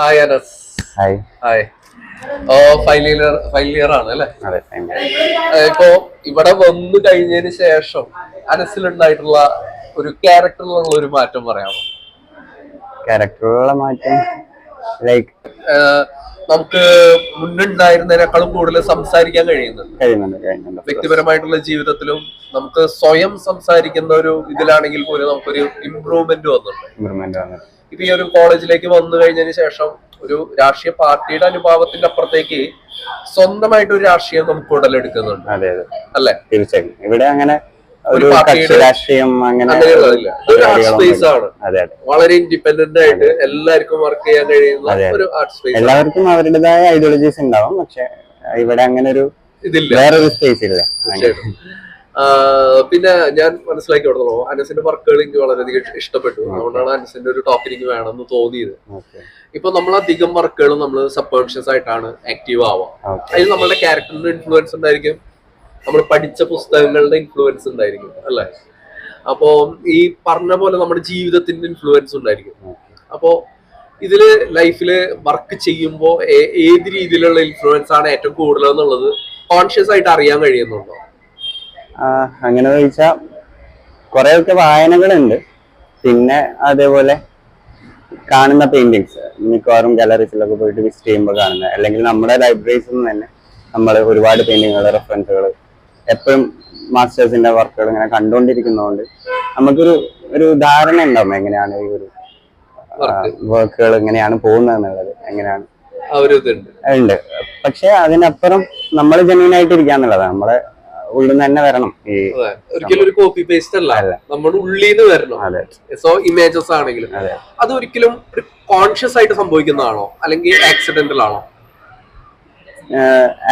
Hi Anas hi hi oh final year final year ആണ് അല്ലേ? അതെ ഇപ്പോ ഇവിടെ വന്നു കഴിഞ്ഞതിന് ശേഷം അനസിലുണ്ടായിട്ടുള്ള ഒരു ക്യാരക്ടറിലുള്ള ഒരു മാറ്റം പറയാമോ? ക്യാരക്ടറിലുള്ള മാറ്റം? ലൈക്ക് നമുക്ക് മുന്നുണ്ടായിരുന്നതിനേക്കാളും കൂടുതൽ സംസാരിക്കാൻ കഴിയുന്നുണ്ട് കഴിയുന്നുണ്ട് കഴിയുന്നുണ്ട്. വ്യക്തിപരമായിട്ടുള്ള ജീവിതത്തിലും നമുക്ക് സ്വയം സംസാരിക്കുന്ന ഒരു ഇതിലാണെങ്കിൽ പോലും നമുക്കൊരു ഇമ്പ്രൂവ്മെന്റ് വന്നിട്ടുണ്ട്. ഇമ്പ്രൂവ്മെന്റ് ഇപ്പൊ ഈ ഒരു കോളേജിലേക്ക് വന്നു കഴിഞ്ഞതിന് ശേഷം ഒരു രാഷ്ട്രീയ പാർട്ടിയുടെ അനുഭാവത്തിന്റെ അപ്പുറത്തേക്ക് സ്വന്തമായിട്ട് ഒരു രാഷ്ട്രീയം നമുക്ക് ഉടലെടുക്കുന്നുണ്ട്. അതെ അതെ. അല്ലേ? തീർച്ചയായും. ഇവിടെ അങ്ങനെ ഒരു കക്ഷി രാഷ്ട്രീയം അങ്ങനെ വളരെ ഇൻഡിപെൻഡന്റ് ആയിട്ട് എല്ലാവർക്കും വർക്ക് ചെയ്യാൻ കഴിയുന്ന ഒരു ആർട്ട് സ്പേസ് എല്ലാവർക്കും അവരുടേതായ ഐഡിയോളജീസ് ഉണ്ടാവും പക്ഷെ ഇവിടെ അങ്ങനെ ഒരു ഇതില്ല. വേറൊരു സ്പേസ് ഇല്ല. പിന്നെ ഞാൻ മനസ്സിലാക്കി കൊടുത്തോളൂ. അനസിന്റെ വർക്കുകൾ എനിക്ക് വളരെയധികം ഇഷ്ടപ്പെട്ടു. അതുകൊണ്ടാണ് അനസിന്റെ ഒരു ടോപ്പിനിങ് വേണമെന്ന് തോന്നിയത്. ഇപ്പൊ നമ്മൾ അധികം വർക്കുകളും നമ്മൾ സബ്കോൺഷ്യസ് ആയിട്ടാണ് ആക്റ്റീവ് ആവുക. അതിൽ നമ്മുടെ ക്യാരക്ടറിന്റെ ഇൻഫ്ലുവൻസ് ഉണ്ടായിരിക്കും. നമ്മൾ പഠിച്ച പുസ്തകങ്ങളുടെ ഇൻഫ്ലുവൻസ് ഉണ്ടായിരിക്കും അല്ലെ? അപ്പോ ഈ പറഞ്ഞ പോലെ നമ്മുടെ ജീവിതത്തിന്റെ ഇൻഫ്ലുവൻസ് ഉണ്ടായിരിക്കും. അപ്പോ ഇതിൽ ലൈഫിൽ വർക്ക് ചെയ്യുമ്പോൾ ഏത് രീതിയിലുള്ള ഇൻഫ്ലുവൻസ് ആണ് ഏറ്റവും കൂടുതൽ എന്നുള്ളത് കോൺഷ്യസ് ആയിട്ട് അറിയാൻ കഴിയുന്നുണ്ടോ? അങ്ങനെ ചോദിച്ചാൽ കുറെയൊക്കെ വായനകളുണ്ട്. പിന്നെ അതേപോലെ കാണുന്ന പെയിന്റിങ്സ് മിക്കവാറും ഗാലറീസിലൊക്കെ പോയിട്ട് വിസിറ്റ് ചെയ്യുമ്പോൾ കാണുന്ന. അല്ലെങ്കിൽ നമ്മുടെ ലൈബ്രറീസിൽ നിന്ന് തന്നെ നമ്മൾ ഒരുപാട് പെയിന്റിങ്ങുകൾ റെഫറൻസുകൾ എപ്പോഴും മാസ്റ്റേഴ്സിന്റെ വർക്കുകൾ ഇങ്ങനെ കണ്ടുകൊണ്ടിരിക്കുന്നതുകൊണ്ട് നമുക്കൊരു ഒരു ധാരണ ഉണ്ടാവും എങ്ങനെയാണ് ഈ ഒരു വർക്കുകൾ എങ്ങനെയാണ് പോകുന്നത് എന്നുള്ളത് എങ്ങനെയാണ് ഉണ്ട്. പക്ഷെ അതിനപ്പുറം നമ്മൾ ജെന്യൂൻ ആയിട്ട് ഇരിക്കാന്നുള്ളതാണ് നമ്മളെ ഉള്ളിൽ നിന്ന് തന്നെ വരണം ഈ ഒരിക്കലും ഒരു കോപ്പി പേസ്റ്റ് അല്ല. നമ്മുടെ ഉള്ളിൽ നിന്ന് വരണം സോ ഇമേജസ് ആണെങ്കിലും. അത്. ഒരിക്കലും കോൺഷ്യസ് ആയിട്ട് സംഭവിക്കുന്നതാണോ? അല്ലെങ്കിൽ ആക്സിഡന്റൽ ആണോ?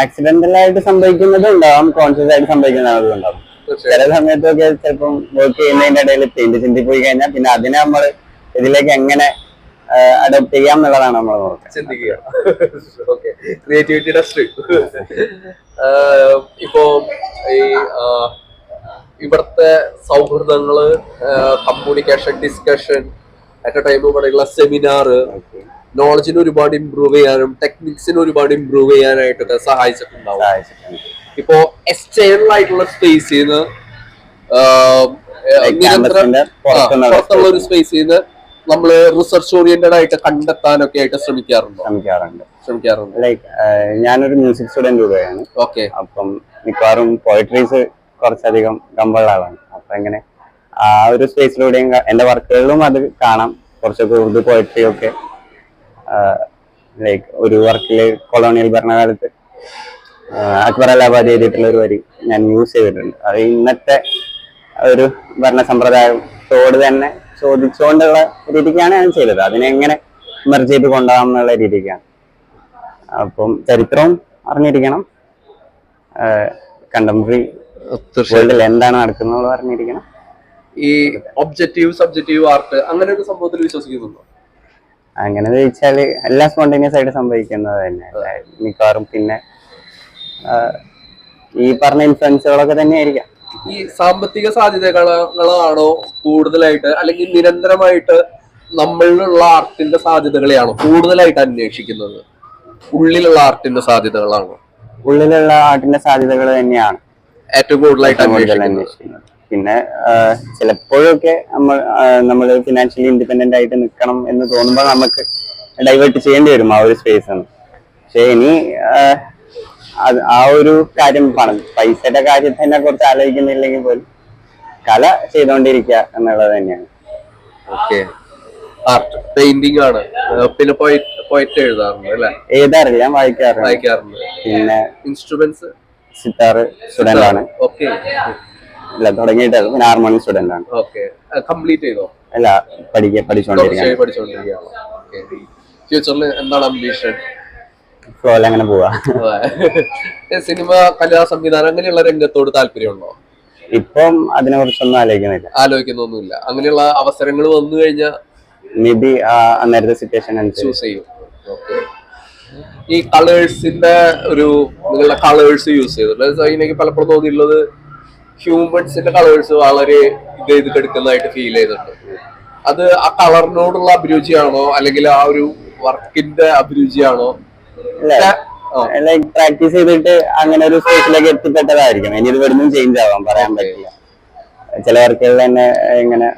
ആക്സിഡന്റൽ ആയിട്ട് സംഭവിക്കുന്നത് ഉണ്ടാവും കോൺഷ്യസ് ആയിട്ട് സംഭവിക്കുന്നതും ഉണ്ടാവും. ചില സമയത്തൊക്കെ ചിലപ്പം വർക്ക് ചെയ്യുന്നതിന്റെ ഇടയിൽ പെയിന്റ് ചിന്തി പോയി കഴിഞ്ഞാൽ പിന്നെ അതിനെ നമ്മൾ ഇതിലേക്ക് എങ്ങനെ അഡോപ്റ്റ് ചെയ്യാം എന്നുള്ളതാണ് നമ്മൾ ചിന്തിക്കുക. ഓക്കെ ക്രിയേറ്റിവിറ്റി ടെസ്റ്റ് ഇപ്പോ ഈ ഇവിടുത്തെ സൗഹൃദങ്ങൾ communication discussion at a time ഇവിടെയുള്ള സെമിനാർ നോളജിന് ഒരുപാട് ഇമ്പ്രൂവ് ചെയ്യാനും ടെക്നിക്സിന് ഒരുപാട് ഇമ്പ്രൂവ് ചെയ്യാനായിട്ടൊക്കെ സഹായിച്ചിട്ടുണ്ടാവും. ഇപ്പോ എക്സ്റ്റേണൽ ആയിട്ടുള്ള സ്പേസിൽ നിന്ന് പുറത്തുള്ള ഒരു സ്പേസിൽ നിന്ന് നമ്മൾ റിസർച്ച് ഓറിയന്റഡ് ആയിട്ട് കണ്ടെത്താനൊക്കെ ആയിട്ട് ശ്രമിക്കാറുണ്ട്? ശ്രമിക്കാറുണ്ട്. ശ്രമിക്കാറുണ്ട്? ലൈക്ക് ഞാനൊരു മ്യൂസിക് സ്റ്റുഡന്റ് കൂടെയാണ് ഓക്കെ അപ്പം മിക്കവാറും പോയട്രീസ് കുറച്ചധികം കമ്പുള്ള ആളാണ്. അപ്പൊ എങ്ങനെ ആ ഒരു സ്പേസിലൂടെയും എന്റെ വർക്കുകളിലും അത് കാണാം. കുറച്ചൊക്കെ ഉറുദു പോയട്രി ഒക്കെ ലൈക്ക് ഒരു വർക്കിൽ കൊളോണിയൽ ഭരണകാലത്ത് അക്ബർ അലാബാദ് എഴുതിയിട്ടുള്ള ഒരു വരി ഞാൻ യൂസ് ചെയ്തിട്ടുണ്ട്. അത് ഇന്നത്തെ ഒരു ഭരണ സമ്പ്രദായത്തോട് തന്നെ ചോദിച്ചുകൊണ്ടുള്ള രീതിക്കാണ് ഞാൻ ചെയ്തത്. അതിനെ എങ്ങനെ മെർജ് ചെയ്ത് കൊണ്ടുപോകാം എന്നുള്ള രീതിക്കാണ്. അപ്പം ചരിത്രവും അറിഞ്ഞിരിക്കണം. കണ്ടംപററി വേൾഡിൽ എന്താണ് നടക്കുന്നത് അറിഞ്ഞിരിക്കണം ഈ ഒബ്ജക്റ്റീവ് സബ്ജക്റ്റീവ് ആർട്ട് അങ്ങനെ ഒരു സംഭവത്തിൽ വിശ്വസിക്കുന്നുണ്ടോ? അങ്ങനെ ചോദിച്ചാൽ എല്ലാം സ്പോണ്ടേനിയസ് ആയിട്ട് സംഭവിക്കുന്നത് തന്നെ. മിക്കവാറും പിന്നെ ഈ പറഞ്ഞ ഇൻഫ്ലുവൻസുകളൊക്കെ തന്നെ ആയിരിക്കാം ഈ സാമ്പത്തിക സാധ്യതകളാണോ കൂടുതലായിട്ട് അല്ലെങ്കിൽ നിരന്തരമായിട്ട് നമ്മളിലുള്ള ആർട്ടിന്റെ സാധ്യതകളെയാണോ കൂടുതലായിട്ട് അന്വേഷിക്കുന്നത്? ഉള്ളിലുള്ള ആർട്ടിന്റെ സാധ്യതകളാണോ? ഉള്ളിലുള്ള ആർട്ടിന്റെ സാധ്യതകൾ തന്നെയാണ് ഏറ്റവും കൂടുതലായിട്ട് അന്വേഷിക്കുന്നത്. പിന്നെ ചിലപ്പോഴൊക്കെ നമ്മൾ നമ്മൾ ഫിനാൻഷ്യലി ഇൻഡിപെൻഡന്റ് ആയിട്ട് നിൽക്കണം എന്ന് തോന്നുമ്പോൾ നമുക്ക് ഡൈവേർട്ട് ചെയ്യേണ്ടി വരും ആ ഒരു സ്പേസ് ആണ് പക്ഷെ ഇനി ആ, അത് ആ ഒരു കാര്യം പണം പൈസയുടെ കാര്യത്തിനെ കുറിച്ച് ആലോചിക്കുന്നില്ലെങ്കിൽ പോലും കല ചെയ്തുകൊണ്ടിരിക്കുക എന്നുള്ളത് തന്നെയാണ്. ഓക്കെ ആർട്ട് പെയിന്റിംഗ് ആണ്. ഏഹ് പിന്നെ പോയിട്ട് എഴുതാറുണ്ട് അല്ലേ? ഏതാറില്ല ഞാൻ വായിക്കാറുണ്ട്. വായിക്കാറുണ്ട്. പിന്നെ ഇൻസ്ട്രുമെന്റ്സ് സിത്താർ സ്റ്റുഡന്റ് ആണ്. ഓക്കെ ഇല്ല ഞാൻ ആറ് മണി സ്റ്റുഡന്റ് ആണ്. ഓക്കെ കംപ്ലീറ്റ് ചെയ്തോ? അല്ല പഠിക്ക പഠിച്ചുകൊണ്ടിരിക്കുകയാണ് പഠിച്ചുകൊണ്ടിരിക്കുകയാണ് ഫ്യൂച്ചറിൽ എന്താണ് അംബീഷൻ ഫ്ലോയിൽ അങ്ങനെ പോവാ. സിനിമ കലാ സംവിധാനം അങ്ങനെയുള്ള രംഗത്തോട് താല്പര്യമുണ്ടോ? ഇപ്പം അതിനെ കുറിച്ചൊന്നും ആലോചിക്കുന്നില്ല. ആലോചിക്കുന്നൊന്നുമില്ല. അങ്ങനെയുള്ള അവസരങ്ങൾ വന്നു കഴിഞ്ഞാൽ മേ ബി അന്നേരത്തെ സിറ്റുവേഷൻ ചൂസ് ചെയ്യും. ഈ കളേഴ്സിന്റെ ഒരു നിങ്ങളുടെ കളേഴ്സ് യൂസ് ചെയ്തിട്ടുണ്ട് എനിക്ക് പലപ്പോഴും തോന്നിയിട്ടുള്ളത് ഹ്യൂമൻസിന്റെ കളേഴ്സ് വളരെ ഇത് ചെയ്ത് കെടുക്കുന്നതായിട്ട് ഫീൽ ചെയ്തിട്ടുണ്ട് അത് ആ കളറിനോടുള്ള അഭിരുചിയാണോ? അല്ലെങ്കിൽ ആ ഒരു വർക്കിന്റെ അഭിരുചിയാണോ? ലൈക്ക് പ്രാക്ടീസ് ചെയ്തിട്ട് അങ്ങനെ ഒരു സ്റ്റേജിലേക്ക് എത്തിപ്പെട്ടതായിരിക്കും ഇനി ഇത് വരുന്ന ചേഞ്ച് ആവാം പറയാൻ പറ്റില്ല. ചില വർക്കുകൾ തന്നെ ഇങ്ങനെ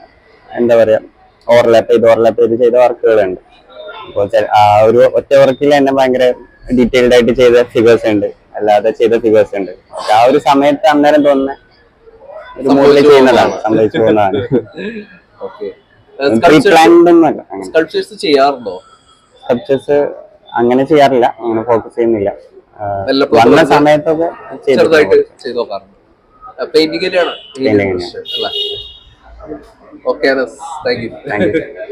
എന്താ പറയാ ഓവർലാപ്പ് ചെയ്ത് ഓവർലാപ്പ് ചെയ്ത് ചെയ്ത വർക്കുകളുണ്ട്. അപ്പോൾ ആ ഒരു ഒറ്റ വർക്കിൽ തന്നെ ഭയങ്കര ഡീറ്റെയിൽഡ് ആയിട്ട് ചെയ്ത ഫിഗേഴ്സ് ഉണ്ട്. അല്ലാതെ ചെയ്ത ഫിഗേഴ്സ് ഉണ്ട്. ആ ഒരു സമയത്ത് അന്നേരം തോന്നുന്ന മുകളിൽ ചെയ്യുന്നതാണ്. സംഭവിച്ചു പോകുന്നതാണ് ഓക്കെ ഒന്നല്ല അങ്ങനെ. സ്കൾപ്ചേഴ്സ് ചെയ്യാറുണ്ടോ? സ്കൾപ്ചേഴ്സ് അങ്ങനെ ചെയ്യാറില്ല അങ്ങനെ ഫോക്കസ് ചെയ്യുന്നില്ല. ആ, വന്ന സമയത്തൊക്കെ ചെറുതായിട്ട് ചെയ്തിട്ടുണ്ട്. ചെയ്ത് നോക്കാറുണ്ട്. പെയിന്റിംഗ് തന്നെയാണ്? Okay thank you thank you.